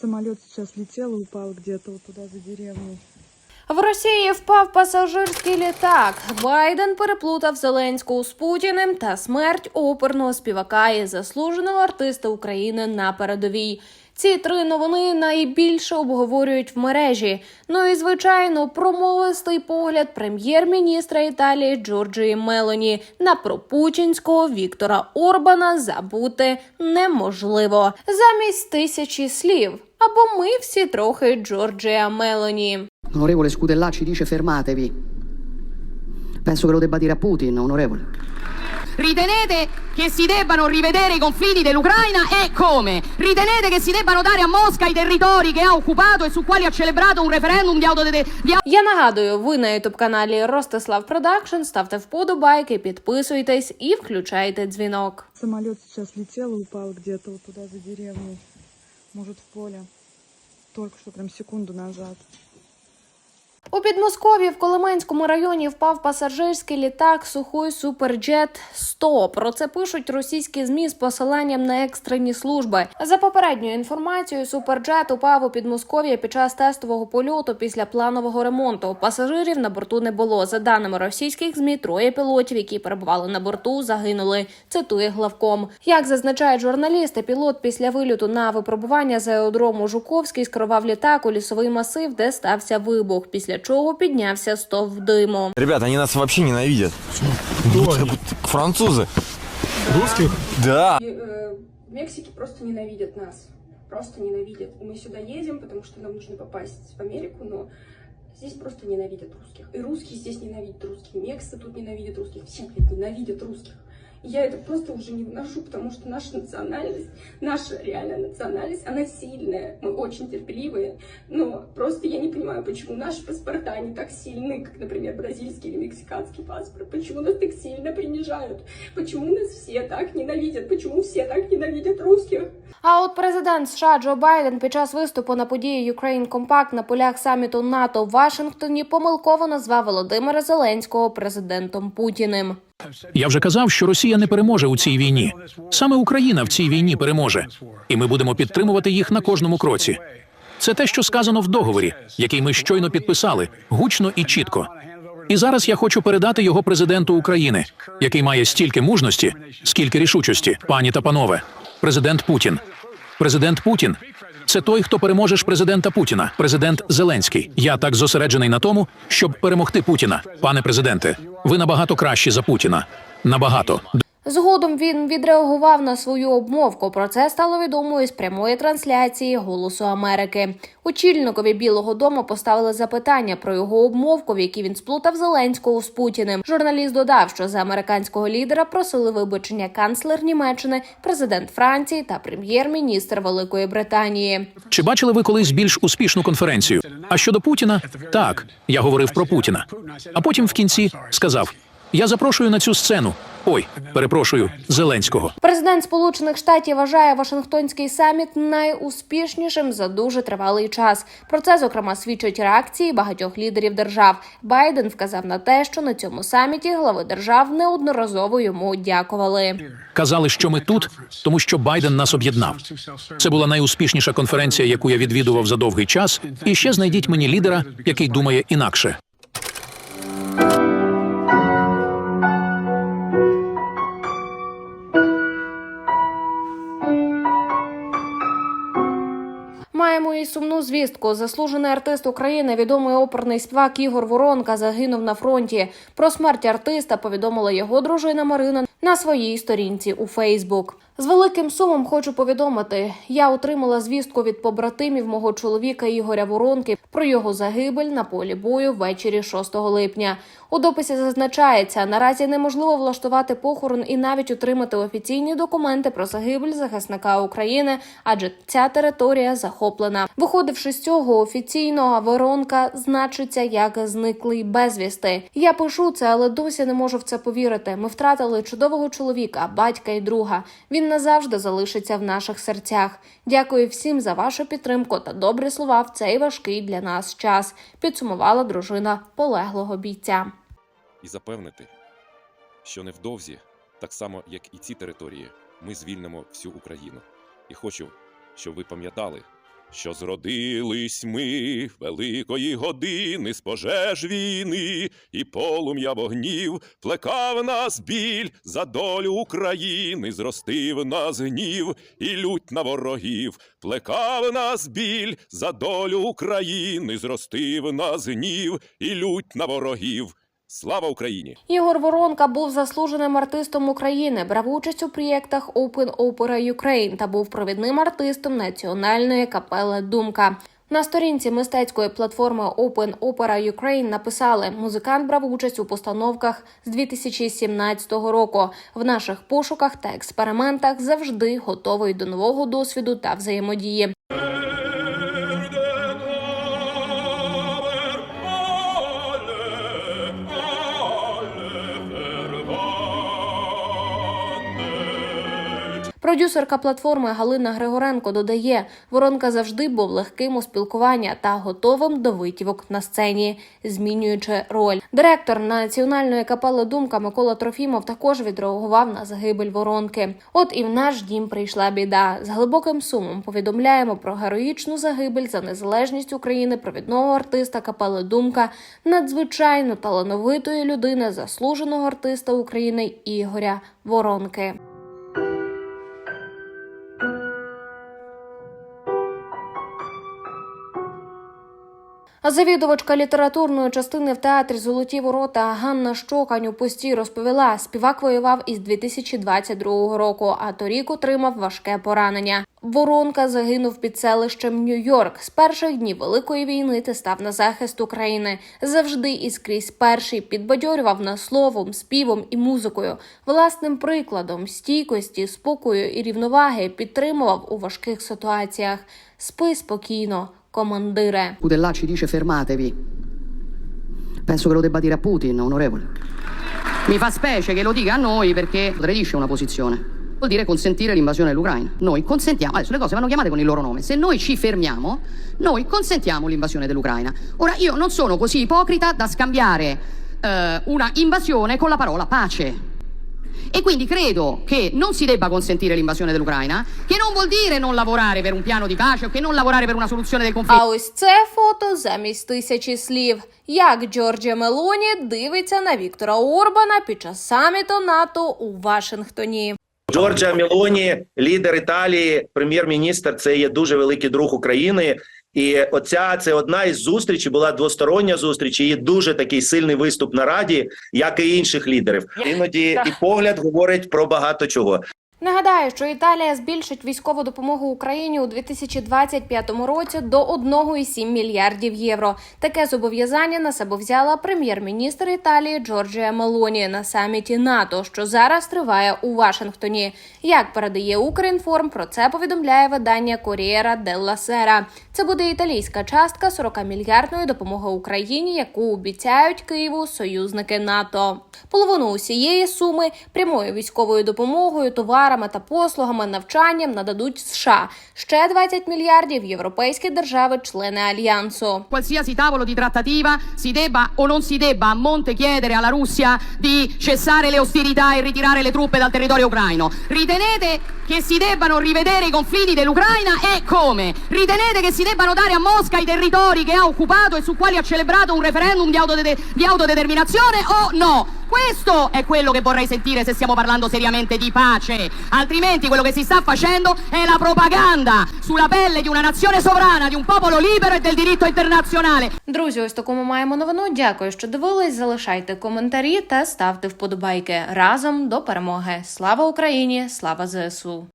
Самолет сейчас летел и упал где-то вот туда за деревней. В Росії впав пасажирський літак. Байден переплутав Зеленського з Путіним та смерть оперного співака і заслуженого артиста України на передовій. Ці три новини найбільше обговорюють в мережі. Ну і звичайно, промовистий погляд прем'єр-міністра Італії Джорджії Мелоні на пропутінського Віктора Орбана забути неможливо. Замість тисячі слів. Або ми всі трохи Джорджія Мелоні. Onorevole Scudellà ci dice fermatevi. Penso che lo debba dire a Putin, onorevole. Ritenete che si debbano rivedere i confini dell'Ucraina e come? Ritenete che si debbano dare a Mosca i territori che ha occupato e su quali ha celebrato un referendum di autodeterminazione? Я нагадую, ви на ютуб каналі Ростислав Продакшн. Ставте вподобайки, підписуйтесь і включайте дзвінок. Самолет сейчас летел и упал где-то вот туда за деревней. Может, в поле. Только что, прям секунду назад. У Підмосков'ї в Коломенському районі впав пасажирський літак Сухой Суперджет 100 Про це пишуть російські змі з посиланням на екстрені служби. За попередньою інформацією, Суперджет упав у Підмосков'я під час тестового польоту після планового ремонту. Пасажирів на борту не було. За даними російських змі, троє пілотів, які перебували на борту, загинули. Цитує главком. Як зазначають журналісти, пілот після вильоту на випробування з аеродрому Жуковський скерував літак у лісовий масив, де стався вибух. Після чого піднявся стовп диму. Ребят, они нас вообще ненавидят. Французы. Русских? Да. И, э, в Мексике просто ненавидят нас. Просто ненавидят. И мы сюда едем, потому что нам нужно попасть в Америку, но здесь просто ненавидят русских. И русские здесь ненавидят русских. Мексы тут ненавидят русских. Все, блядь, ненавидят русских. И я это просто уже не выношу, потому что наша национальность, наша реальная национальность, она сильная. Мы очень терпеливые. Но просто я не понимаю, почему наши паспорта, они так сильны, как, например, бразильский или мексиканский паспорт. Почему нас так сильно принижают? Почему нас все так ненавидят? Почему все так ненавидят русских? А от президент США Джо Байден під час виступу на події Ukraine Compact на полях саміту НАТО в Вашингтоні помилково назвав Володимира Зеленського президентом Путіним. Я вже казав, що Росія не переможе у цій війні. Саме Україна в цій війні переможе, і ми будемо підтримувати їх на кожному кроці. Це те, що сказано в договорі, який ми щойно підписали, гучно і чітко. І зараз я хочу передати його президенту України, який має стільки мужності, скільки рішучості, пані та панове. Президент Путін. Президент Путін це той, хто переможе ж президента Путіна, президент Зеленський. Я так зосереджений на тому, щоб перемогти Путіна. Пане президенте, ви набагато кращі за Путіна. Набагато. Згодом він відреагував на свою обмовку. Про це стало відомо із прямої трансляції Голосу Америки. Очільникові Білого Дому поставили запитання про його обмовку, в якій він сплутав Зеленського з Путіним. Журналіст додав, що за американського лідера просили вибачення канцлер Німеччини, президент Франції та прем'єр-міністр Великої Британії. Чи бачили ви колись більш успішну конференцію? А щодо Путіна, так я говорив про Путіна. А потім в кінці сказав: Я запрошую на цю сцену. Ой, перепрошую, Зеленського. Президент Сполучених Штатів вважає Вашингтонський саміт найуспішнішим за дуже тривалий час. Про це зокрема свідчать реакції багатьох лідерів держав. Байден вказав на те, що на цьому саміті глави держав неодноразово йому дякували. Казали, що ми тут, тому що Байден нас об'єднав. Це була найуспішніша конференція, яку я відвідував за довгий час. І ще знайдіть мені лідера, який думає інакше. Сумну звістку. Заслужений артист України, відомий оперний співак Ігор Воронка, загинув на фронті. Про смерть артиста повідомила його дружина Марина на своїй сторінці у Фейсбук. З великим сумом хочу повідомити, я отримала звістку від побратимів мого чоловіка Ігоря Воронки про його загибель на полі бою ввечері 6 липня. У дописі зазначається, наразі неможливо влаштувати похорон і навіть отримати офіційні документи про загибель захисника України, адже ця територія захоплена. Виходивши з цього офіційно, воронка значиться як зниклий безвісти. Я пишу це, але досі не можу в це повірити. Ми втратили чудового чоловіка, батька і друга. Він назавжди залишиться в наших серцях. Дякую всім за вашу підтримку та добрі слова в цей важкий для нас час. Підсумувала дружина полеглого бійця. і запевнити, що невдовзі, так само як і ці території, ми звільнимо всю Україну. І хочу, щоб ви пам'ятали, що зродились ми великої години з пожеж війни, і полум'я вогнів плекав нас біль за долю України, зростив нас гнів і лють на ворогів, плекав нас біль за долю України, зростив нас гнів і лють на ворогів. Слава Україні! Ігор Воронка був заслуженим артистом України, брав участь у проєктах Open Opera Ukraine та був провідним артистом національної капели Думка. На сторінці мистецької платформи Open Opera Ukraine написали: музикант брав участь у постановках з 2017 року. В наших пошуках та експериментах завжди готовий до нового досвіду та взаємодії. Продюсерка платформи Галина Григоренко додає, Воронка завжди був легким у спілкуванні та готовим до витівок на сцені, змінюючи роль. Директор національної капели Думка Микола Трофімов також відреагував на загибель воронки. От і в наш дім прийшла біда. З глибоким сумом повідомляємо про героїчну загибель за незалежність України провідного артиста капели Думка, надзвичайно талановитої людини, заслуженого артиста України Ігоря Воронки. Завідувачка літературної частини в театрі Золоті ворота Ганна Щокань у розповіла, співак воював із 2022 року, а торік отримав важке поранення. Воронка загинув під селищем Нью-Йорк. З перших днів великої війни ти став на захист України. Завжди і скрізь перший підбадьорював нас словом, співом і музикою. Власним прикладом стійкості, спокою і рівноваги підтримував у важких ситуаціях. Спи спокійно, comandire. Pudellà ci dice fermatevi. Penso che lo debba dire a Putin, onorevole. Mi fa specie che lo dica a noi perché tradisce una posizione. Vuol dire consentire l'invasione dell'Ucraina. Noi consentiamo, adesso le cose vanno chiamate con il loro nome. Se noi ci fermiamo, noi consentiamo l'invasione dell'Ucraina. Ora io non sono così ipocrita da scambiare eh, una invasione con la parola pace. E quindi credo che non si debba consentire l'invasione dell'Ucraina, che non vuol dire non lavorare per un piano di pace o che non lavorare per una soluzione del conflitto. А ось це фото замість тисячі слів. Як Джорджія Мелоні дивиться на Віктора Орбана під час саміту НАТО у Вашингтоні. Джорджа Мелоні, лідер Італії, прем'єр-міністр, це є дуже великий друг України. І оця це одна із зустрічей, була двостороння зустріч. і дуже такий сильний виступ на раді, як і інших лідерів. Іноді і погляд говорить про багато чого. Нагадаю, що Італія збільшить військову допомогу Україні у 2025 році до 1,7 мільярдів євро. Таке зобов'язання на себе взяла прем'єр-міністр Італії Джорджія Мелоні на саміті НАТО, що зараз триває у Вашингтоні. Як передає Укрінформ, про це повідомляє видання Корієра Делла Сера. Це буде італійська частка 40 мільярдної допомоги Україні, яку обіцяють Києву союзники НАТО. Половину усієї суми прямою військовою допомогою, товарами та послугами, навчанням нададуть США. Ще 20 мільярдів європейські держави-члени альянсу. qualsiasi tavolo di trattativa si debba o non si debba a monte chiedere alla Russia di cessare le ostilità e ritirare le truppe dal territorio ucraino. Ritenete che si debbano rivedere i confini dell'Ucraina e come? Ritenete che si debbano dare a Mosca i territori che ha occupato e su quali ha celebrato un referendum di, autodede- di autodeterminazione o no? Questo è quello che vorrei sentire se stiamo parlando seriamente di pace. Altrimenti quello che si sta facendo è la propaganda sulla pelle di una nazione sovrana, di un popolo libero e del diritto internazionale. Друзі, ось таку ми маємо новину. Дякую, що дивились. Залишайте коментарі та ставте вподобайки разом до перемоги. Слава Україні! Слава ЗСУ!